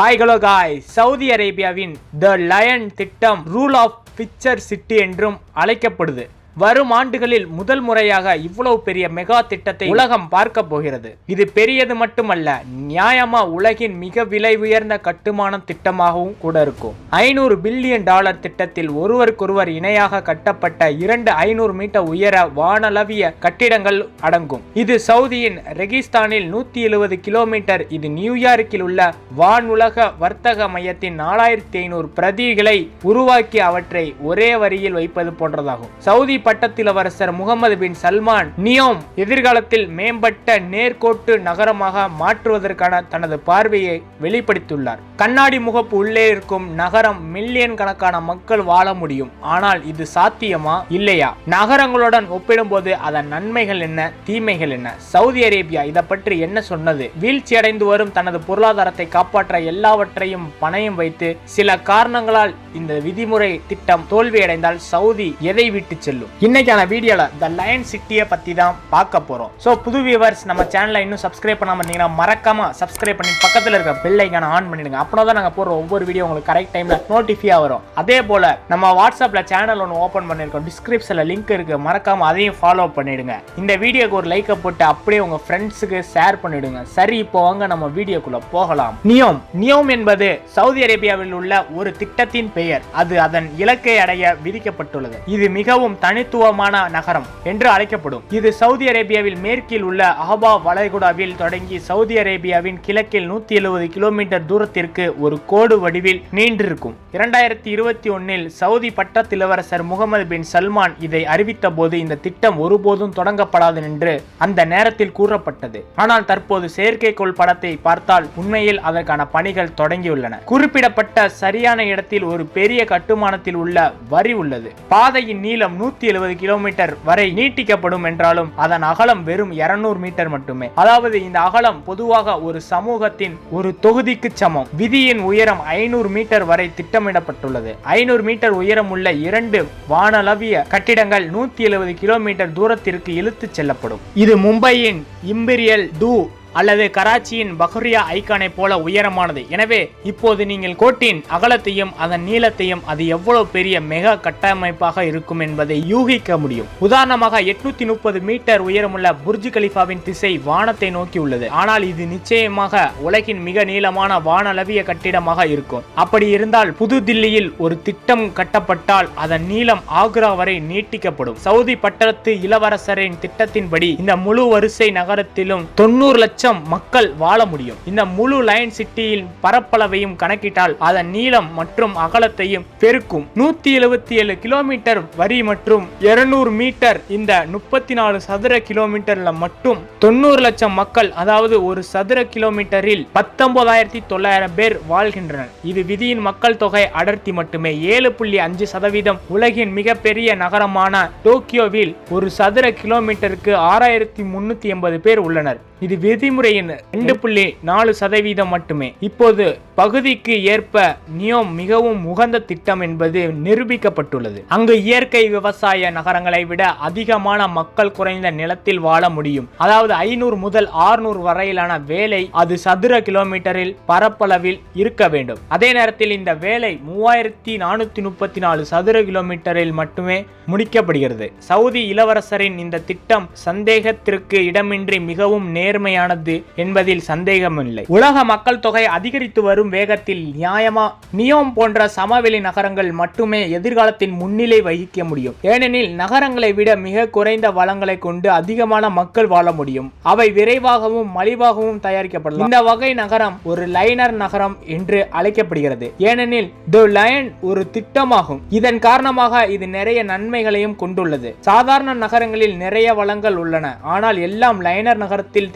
Hi hello guys Saudi அரேபியாவின் த line திட்டம் rule of picture city என்றும் அழைக்கப்படுது. வரும் ஆண்டுகளில் முதல் முறையாக இவ்வளவு பெரிய மெகா திட்டத்தை உலகம் பார்க்க போகிறது. இது பெரியது மட்டுமல்ல நியாயமா உலகின் மிக விலை உயர்ந்த கட்டுமான திட்டமாகவும் கூட இருக்கும். ஐநூறு பில்லியன் டாலர் திட்டத்தில் ஒருவருக்கொருவர் இணையாக கட்டப்பட்ட இரண்டு ஐநூறு மீட்டர் உயர வானளவிய கட்டிடங்கள் அடங்கும். இது சவுதியின் ரெகிஸ்தானில் நூத்தி எழுபது கிலோமீட்டர் இது நியூயார்க்கில் உள்ள வானுலக வர்த்தக மையத்தின் நாலாயிரத்தி ஐநூறு பிரதிகளை உருவாக்கி அவற்றை ஒரே வரியில் வைப்பது போன்றதாகும். சவுதி பட்டத்திலவரசர் முகமது பின் சல்மான் நியோம் எதிர்காலத்தில் மேம்பட்ட நேர்கோட்டு நகரமாக மாற்றுவதற்கான தனது பார்வையை வெளிப்படுத்தியுள்ளார். கண்ணாடி முகப்பு உள்ளே இருக்கும் நகரம் மில்லியன் கணக்கான மக்கள் வாழ முடியும். ஆனால் இது சாத்தியமா? இல்லையா? நகரங்களுடன் ஒப்பிடும்போது அதன் நன்மைகள் என்ன தீமைகள் என்ன? சவுதி அரேபியா இதை பற்றி என்ன சொன்னது? வீழ்ச்சி அடைந்து வரும் தனது பொருளாதாரத்தை காப்பாற்ற எல்லாவற்றையும் பணயம் வைத்து சில காரணங்களால் இந்த விதிமுறை திட்டம் தோல்வியடைந்தால் சவுதி எதை விட்டு செல்லும்? இன்னைக்கான வீடியோல த லயன் சிட்டியை பத்தி தான் பார்க்க போறோம். சோ புது வியூவர்ஸ் நம்ம சேனலை இன்னும் சப்ஸ்கிரைப் பண்ணாம இருந்தீங்கன்னா மறக்காம சப்ஸ்கிரைப் பண்ணி பக்கத்துல இருக்க பெல் ஐக்கான ஆன் பண்ணிடுங்க. அப்படின்னா தான் நாங்க போடுற ஒவ்வொரு வீடியோ உங்களுக்கு கரெக்ட் டைம்ல நோட்டிஃபியா வரும். அதே போல நம்ம வாட்ஸ்அப்ல சேனல் ஒன்று ஓபன் பண்ணிருக்கோம் டிஸ்கிரிப்ஷன்ல லிங்க் இருக்கு. மறக்காம அதையும் ஃபாலோ பண்ணிடுங்க. இந்த வீடியோக்கு ஒரு லைக்கை போட்டு அப்படியே உங்க ஃப்ரெண்ட்ஸுக்கு ஷேர் பண்ணிடுங்க. சரி இப்போ வாங்க நம்ம வீடியோக்குள்ள போகலாம். நியோம். நியோம் என்பது சவுதி அரேபியாவில் உள்ள ஒரு திட்டத்தின் பெயர். அது அதன் இலக்கை அடைய விதிக்கப்பட்டுள்ளது. இது மிகவும் தனி தனித்துவமான நகரம் என்று அழைக்கப்படும். இது சவுதி அரேபியாவில் மேற்கில் உள்ள அஹபா வளைகுடாவில் தொடங்கி சவுதி அரேபியாவின் கிழக்கில் நூத்தி எழுபது கிலோமீட்டர் தூரத்திற்கு ஒரு கோடு வடிவில் நீண்டிருக்கும். இரண்டாயிரத்தி இருபத்தி ஒன்னில் சவுதி பட்டத்திலவரசர் முகமது பின் சல்மான் இதை அறிவித்த போது இந்த திட்டம் ஒருபோதும் தொடங்கப்படாது என்று அந்த நேரத்தில் கூறப்பட்டது. ஆனால் தற்போது செயற்கைக்கோள் படத்தை பார்த்தால் உண்மையில் அதற்கான பணிகள் தொடங்கியுள்ளன. குறிப்பிடப்பட்ட சரியான இடத்தில் ஒரு பெரிய கட்டுமானத்தில் உள்ள வரி உள்ளது. பாதையின் நீளம் நூத்தி எழுபது கிலோமீட்டர் வரை நீட்டிக்கப்படும் என்றாலும் அதன் அகலம் வெறும் 200 மீட்டர் மட்டுமே. அதாவது இந்த அகலம் பொதுவாக ஒரு சமூகத்தின் ஒரு தொகுதிக்கு சமம். விதியின் உயரம் ஐநூறு மீட்டர் வரை திட்டமிடப்பட்டுள்ளது. ஐநூறு மீட்டர் உயரம் உள்ள இரண்டு வானளவிய கட்டிடங்கள் நூத்தி எழுபது கிலோமீட்டர் தூரத்திற்கு இழுத்துச் செல்லப்படும். இது மும்பையின் இம்பீரியல் டூ அல்லது கராச்சியின் பஹ்ரியா ஐகானை போல உயரமானது. எனவே இப்போது நீங்கள் கோட்டின் அகலத்தையும் அதன் நீளத்தையும் அது எவ்வளவு பெரிய மெகா கட்டமைப்பாக இருக்கும் என்பதை யூகிக்க முடியும். உதாரணமாக எட்நூத்தி முப்பது மீட்டர் உயரமுள்ள புர்ஜ் கலிஃபாவின் திசை வானத்தை நோக்கி உள்ளது. ஆனால் இது நிச்சயமாக உலகின் மிக நீளமான வானளவிய கட்டிடமாக இருக்கும். அப்படி இருந்தால் புது தில்லியில் ஒரு திட்டம் கட்டப்பட்டால் அதன் நீளம் ஆக்ரா வரை நீட்டிக்கப்படும். சவுதி பட்டத்து இளவரசரின் திட்டத்தின்படி இந்த முழு வரிசை நகரத்திலும் தொண்ணூறு லட்சம் லட்சம் மக்கள் வாழ முடியும். இந்த முழு லயன் சிட்டியின் பரப்பளவையும் கணக்கிட்டால் அதன் நீளம் மற்றும் அகலத்தையும் பெருக்கும். நூத்தி எழுபத்தி ஏழு கிலோமீட்டர் வரி மற்றும் 200 மீட்டர் இந்த முப்பத்தி நாலு சதுர கிலோமீட்டர்ல மட்டும் தொண்ணூறு லட்சம் மக்கள் அதாவது ஒரு சதுர கிலோமீட்டரில் பத்தொன்பதாயிரத்தி தொள்ளாயிரம் பேர் வாழ்கின்றனர். இது விதியின் மக்கள் தொகை அடர்த்தி மட்டுமே. ஏழு புள்ளி அஞ்சு சதவீதம் உலகின் மிகப்பெரிய நகரமான டோக்கியோவில் ஒரு சதுர கிலோமீட்டருக்கு ஆறாயிரத்தி முன்னூத்தி எண்பது பேர் உள்ளனர். இது விதி விதிமுறையின் ரெண்டு புள்ளி நாலு சதவீதம் மட்டுமே. இப்போது பகுதிக்கு ஏற்ப நியோம் மிகவும் உகந்த திட்டம் என்பது நிரூபிக்கப்பட்டுள்ளது. அங்கு இயற்கை விவசாய நகரங்களை விட அதிகமான மக்கள் குறைந்த நிலத்தில் வாழ முடியும். அதாவது ஐநூறு முதல் ஆறுநூறு வரையிலான வேலை அது சதுர கிலோமீட்டரில் பரப்பளவில் இருக்க வேண்டும். அதே நேரத்தில் இந்த வேலை மூவாயிரத்தி நானூத்தி முப்பத்தி நாலு சதுர கிலோமீட்டரில் மட்டுமே முடிக்கப்படுகிறது. சவுதி இளவரசரின் இந்த திட்டம் சந்தேகத்திற்கு இடமின்றி மிகவும் நேர்மையானது என்பதில் சந்தேகமில்லை. உலக மக்கள் தொகை அதிகரித்து வரும் வேகத்தில் நியாயமா நியோம் போன்ற சமவெளி நகரங்கள் மட்டுமே எதிர்காலத்தின் முன்னிலை வகிக்க முடியும். ஏனெனில் நகரங்களை விட மிக குறைந்த வளங்களை கொண்டு அதிகமான மக்கள் வாழ முடியும். அவை விரைவாகவும் மலிவாகவும் தயாரிக்கப்படலாம். இந்த வகை நகரம் ஒரு லைனர் நகரம் என்று அழைக்கப்படுகிறது. ஏனெனில் தி லயன் ஒரு திட்டமாகும். இதன் காரணமாக இது நிறைய நன்மைகளையும் கொண்டுள்ளது. சாதாரண நகரங்களில் நிறைய வளங்கள் உள்ளன. ஆனால் எல்லாம் லைனர் நகரத்தில்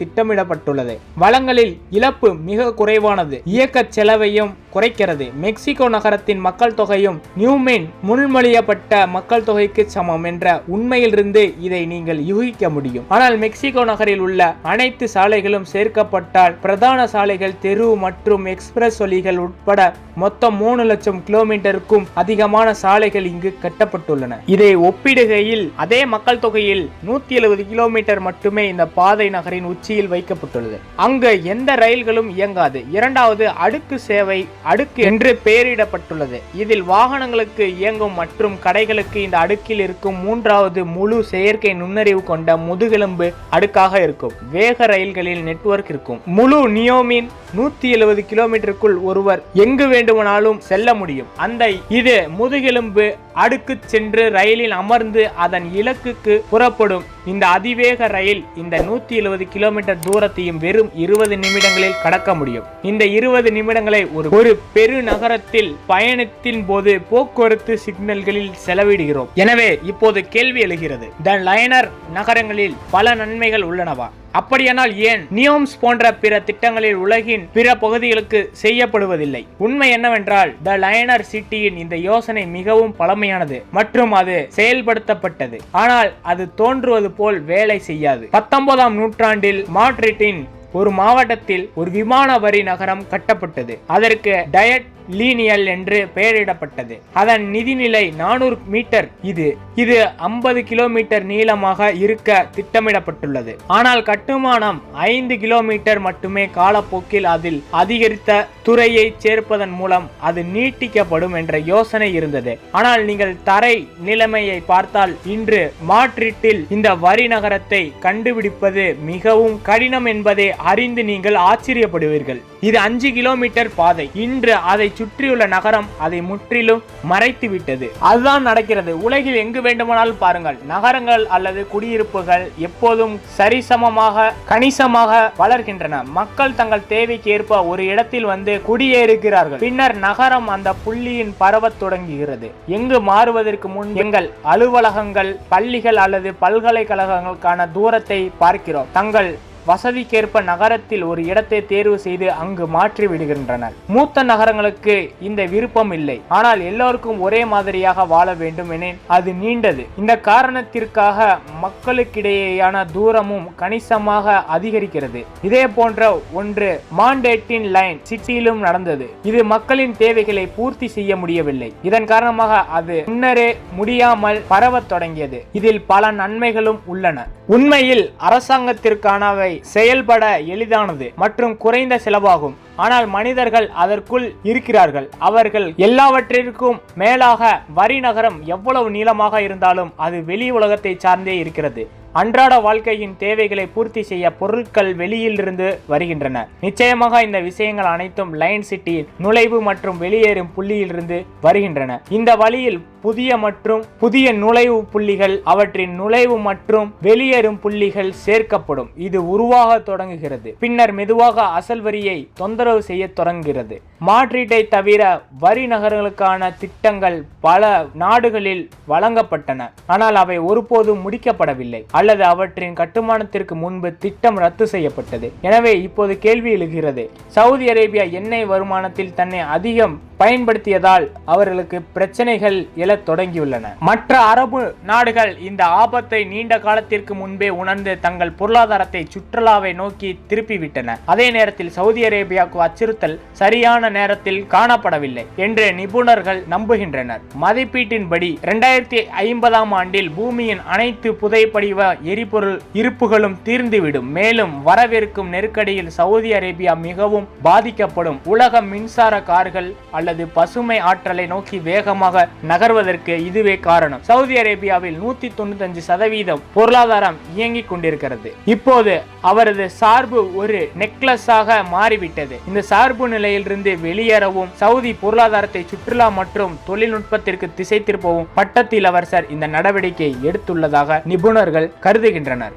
திட்டமிடப்பட்டுள்ளது வளங்களில் இழப்பு மிக குறைவானது. இயக்க செலவையும் குறைக்கிறது. மெக்சிகோ நகரத்தின் மக்கள் தொகையும் நியூமேன் முன்மொழியப்பட்ட மக்கள் தொகைக்கு சமம் என்ற உண்மையிலிருந்து இதை நீங்கள் யூகிக்க முடியும். ஆனால் மெக்சிகோ நகரில் உள்ள அனைத்து சாலைகளும் சேர்க்கப்பட்டால் பிரதான சாலைகள் தெரு மற்றும் எக்ஸ்பிரஸ் வழிகள் உட்பட மொத்தம் மூணு லட்சம் கிலோமீட்டருக்கும் அதிகமான சாலைகள் இங்கு கட்டப்பட்டுள்ளன. இதை ஒப்பிடுகையில் அதே மக்கள் தொகையில் நூத்தி எழுபது கிலோமீட்டர் மட்டுமே இந்த பாதை நகரின் உச்சியில் வைக்கப்படும் தெரிவிக்கப்பட்டுள்ளது அங்கு எந்த ரயில்களும் இயங்காது. இரண்டாவது அடுக்கு சேவை அடுக்கு என்று பெயரிடப்பட்டுள்ளது. இதில் வாகனங்களுக்கு இயங்கும் மற்றும் கடைகளுக்கு இந்த அடுக்கில் இருக்கும் மூன்றாவது முழு செயற்கை நுண்ணறிவு கொண்ட முதுகெலும்பு அடுக்காக இருக்கும். வேக ரயில்களில் நெட்வொர்க் இருக்கும். முழு நியோமின் நூத்தி எழுபது கிலோமீட்டருக்குள் ஒருவர் எங்கு வேண்டுமானாலும் செல்ல முடியும். அந்த இது முதுகெலும்பு அடுக்கு சென்று ரயிலில் அமர்ந்து அதன் இலக்குக்கு புறப்படும். இந்த அதிவேக ரயில் இந்த நூத்தி எழுபது கிலோமீட்டர் தூரத்தை தூரத்தையும் வெறும் இருபது நிமிடங்களில் கடக்க முடியும். இந்த இருபது நிமிடங்களை ஒரு ஒரு பெருநகரத்தில் பயணத்தின் போது போக்குவரத்து சிக்னல்களில் செலவிடுகிறோம். எனவே இப்போது கேள்வி எழுகிறது. த லைனர் நகரங்களில் பல நன்மைகள் உள்ளனவா? அப்படியானால் ஏன் நியோம்ஸ் போன்ற பிற திட்டங்களில் உலகின் பிற பகுதிகளுக்கு செய்யப்படுவதில்லை? உண்மை என்னவென்றால் த லயனர் சிட்டியின் இந்த யோசனை மிகவும் பழமையானது மற்றும் அது செயல்படுத்தப்பட்டது. ஆனால் அது தோன்றுவது போல் வேலை செய்யாது. பத்தொன்பதாம் நூற்றாண்டில் மாட்ரிட்டின் ஒரு மாவட்டத்தில் ஒரு விமான வரி நகரம் கட்டப்பட்டது. அதற்கு டயட் லீனியல் என்று பெயரிடப்பட்டது. அதன் நிதிநிலை நானூறு மீட்டர். இது இது ஐம்பது கிலோமீட்டர் நீளமாக இருக்க திட்டமிடப்பட்டுள்ளது. ஆனால் கட்டுமானம் ஐந்து கிலோமீட்டர் மட்டுமே காலப்போக்கில் அதில் அதிகரித்த துறையை சேர்ப்பதன் மூலம் அது நீட்டிக்கப்படும் என்ற யோசனை இருந்தது. ஆனால் நீங்கள் தரை நிலைமையை பார்த்தால் இன்று மாட்ரிட்டில் இந்த வரி நகரத்தை கண்டுபிடிப்பது மிகவும் கடினம் என்பதை அறிந்து நீங்கள் ஆச்சரியப்படுவீர்கள். இது அஞ்சு கிலோமீட்டர் பாதை. இன்று அதை சுற்றியுள்ள நகரம் அதை முற்றிலும் மறைத்து விட்டது. அதுதான் நடக்கிறது. உலகில் எங்கு வேண்டுமானாலும் பாருங்கள். நகரங்கள் அல்லது குடியிருப்புகள் எப்போதும் சரிசமமாக கணிசமாக வளர்கின்றன. மக்கள் தங்கள் தேவைக்கு ஏற்ப ஒரு இடத்தில் வந்து குடியேறுகிறார்கள். பின்னர் நகரம் அந்த புள்ளியின் பரவத் தொடங்குகிறது. எங்கு மாறுவதற்கு முன் எங்கள் அலுவலகங்கள் பள்ளிகள் அல்லது பல்கலைக்கழகங்களுக்கான தூரத்தை பார்க்கிறோம். தங்கள் வசதிக்கேற்ப நகரத்தில் ஒரு இடத்தை தேர்வு செய்து அங்கு மாற்றி விடுகின்றனர். மூத்த நகரங்களுக்கு இந்த விருப்பம் இல்லை. ஆனால் எல்லோருக்கும் ஒரே மாதிரியாக வாழ வேண்டும் என அது நீண்டது. இந்த காரணத்திற்காக மக்களுக்கிடையேயான தூரமும் கணிசமாக அதிகரிக்கிறது. இதே போன்ற ஒன்று மாண்டேட்டின் லைன் சிட்டியிலும் நடந்தது. இது மக்களின் தேவைகளை பூர்த்தி செய்ய முடியவில்லை. இதன் காரணமாக அது முன்னரே முடியாமல் பரவத் தொடங்கியது. இதில் பல நன்மைகளும் உள்ளன. உண்மையில் அரசாங்கத்திற்கானவை செயல்பட எளிதானது மற்றும் குறைந்த செலவாகும். ஆனால் மனிதர்கள் அதற்குள் இருக்கிறார்கள். அவர்கள் எல்லாவற்றிற்கும் மேலாக வரி நகரம் எவ்வளவு நீளமாக இருந்தாலும் அது வெளி உலகத்தை சார்ந்தே இருக்கிறது. அன்றாட வாழ்க்கையின் தேவைகளை பூர்த்தி செய்ய பொருட்கள் வெளியிலிருந்து வருகின்றன. நிச்சயமாக இந்த விஷயங்கள் அனைத்தும் லைன் சிட்டியின் நுழைவு மற்றும் வெளியேறும் புள்ளியிலிருந்து வருகின்றன. இந்த வழியில் புதிய மற்றும் புதிய நுழைவு புள்ளிகள் அவற்றின் நுழைவு மற்றும் வெளியேறும் புள்ளிகள் சேர்க்கப்படும். இது உருவாக தொடங்குகிறது. பின்னர் மெதுவாக அசல் வரியை தொந்தரவு செய்ய தொடங்குகிறது. மாட்ரிட்டை தவிர வரி நகரங்களுக்கான திட்டங்கள் பல நாடுகளில் வழங்கப்பட்டன. ஆனால் அவை ஒருபோதும் முடிக்கப்படவில்லை. அல்லது அவற்றின் கட்டுமானத்திற்கு முன்பு திட்டம் ரத்து செய்யப்பட்டது. எனவே இப்போது கேள்வி எழுகிறது. சவுதி அரேபியா எண்ணெய் வருமானத்தில் தன்னை அதிகம் பயன்படுத்தியதால் அவர்களுக்கு பிரச்சனைகள் எழத் தொடங்கியுள்ளன. மற்ற அரபு நாடுகள் இந்த ஆபத்தை நீண்ட காலத்திற்கு முன்பே உணர்ந்து தங்கள் பொருளாதாரத்தை சுற்றுலாவை நோக்கி திருப்பிவிட்டன. அதே நேரத்தில் சவுதி அரேபியாவுக்கு அச்சுறுத்தல் சரியான நேரத்தில் காணப்படவில்லை என்று நிபுணர்கள் நம்புகின்றனர். மதிப்பீட்டின்படி இரண்டாயிரத்தி ஐம்பதாம் ஆண்டில் பூமியின் அனைத்து புதைப்படிவ எரிபொருள் இருப்புகளும் தீர்ந்துவிடும். மேலும் வரவிருக்கும் நெருக்கடியில் சவுதி அரேபியா மிகவும் பாதிக்கப்படும். உலக மின்சார கார்கள் அல்லது பசுமை ஆற்றலை நோக்கி வேகமாக நகர்வதற்கு இதுவே காரணம். சவுதி அரேபியாவில் நூத்தி தொண்ணூத்தஞ்சு சதவீதம் பொருளாதாரம் இயங்கிக் கொண்டிருக்கிறது. இப்போது அவரது சார்பு ஒரு நெக்லஸாக மாறிவிட்டது. இந்த சார்பு நிலையிலிருந்து வெளியேறவும் சவுதி பொருளாதாரத்தை சுற்றுலா மற்றும் தொழில்நுட்பத்திற்கு திசை திருப்பவும் பட்டத்தில் இளவரசர் இந்த நடவடிக்கை எடுத்துள்ளதாக நிபுணர்கள் கருதுகின்றனர்.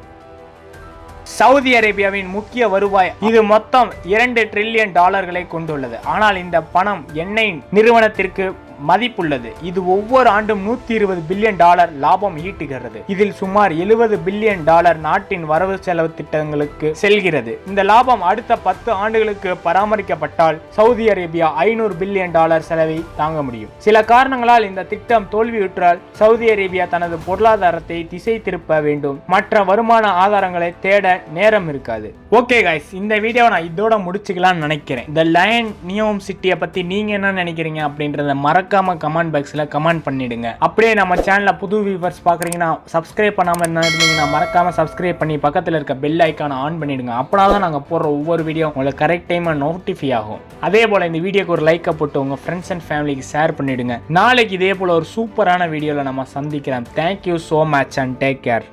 சவுதி அரேபியாவின் முக்கிய வருவாய் இது மொத்தம் இரண்டு ட்ரில்லியன் டாலர்களை கொண்டுள்ளது. ஆனால் இந்த பணம் எண்ணெய் நிறுவனத்திற்கு மதிப்புள்ளது. இது ஒவ்வொரு ஆண்டும் நூத்தி இருபது பில்லியன் டாலர் லாபம் ஈட்டுகிறது. இதில் சுமார் எழுபது பில்லியன் டாலர் நாட்டின் வரவு செலவு திட்டங்களுக்கு செல்கிறது. இந்த லாபம் அடுத்த பத்து ஆண்டுகளுக்கு பராமரிக்கப்பட்டால் சவுதி அரேபியா ஐநூறு பில்லியன் டாலர் செலவை தாங்க முடியும். சில காரணங்களால் இந்த திட்டம் தோல்வியுற்றால் சவுதி அரேபியா தனது பொருளாதாரத்தை திசை திருப்ப வேண்டும். மற்ற வருமான ஆதாரங்களை தேட நேரம் இருக்காது. ஓகே காய்ஸ் இந்த வீடியோவை நான் இதோட முடிச்சுக்கலாம்னு நினைக்கிறேன். இந்த லயன் நியோம் சிட்டியை பத்தி நீங்க என்ன நினைக்கிறீங்க அப்படின்றத மறக்க மறக்காம கமெண்ட் பாக்ஸ்ல கமெண்ட் பண்ணிடுங்க. அப்படியே நம்ம சேனலில் புது வியூவர்ஸ் பாக்குறீங்கன்னா சப்ஸ்கிரைப் பண்ணாம என்ன இருந்தீங்கன்னா மறக்காம சப்ஸ்கிரைப் பண்ணி பக்கத்துல இருக்க பெல் ஐக்கான ஆன் பண்ணிடுங்க. அப்படின்னா தான் நாங்க போடுற ஒவ்வொரு வீடியோ உங்களுக்கு கரெக்ட் டைம் நோட்டிஃபை ஆகும். அதே போல இந்த வீடியோக்கு ஒரு லைக்கை போட்டு உங்க ஃப்ரெண்ட்ஸ் அண்ட் ஃபேமிலிக்கு ஷேர் பண்ணிடுங்க. நாளைக்கு இதே போல ஒரு சூப்பரான வீடியோல நம்ம சந்திக்கிறோம். Thank you so much and take care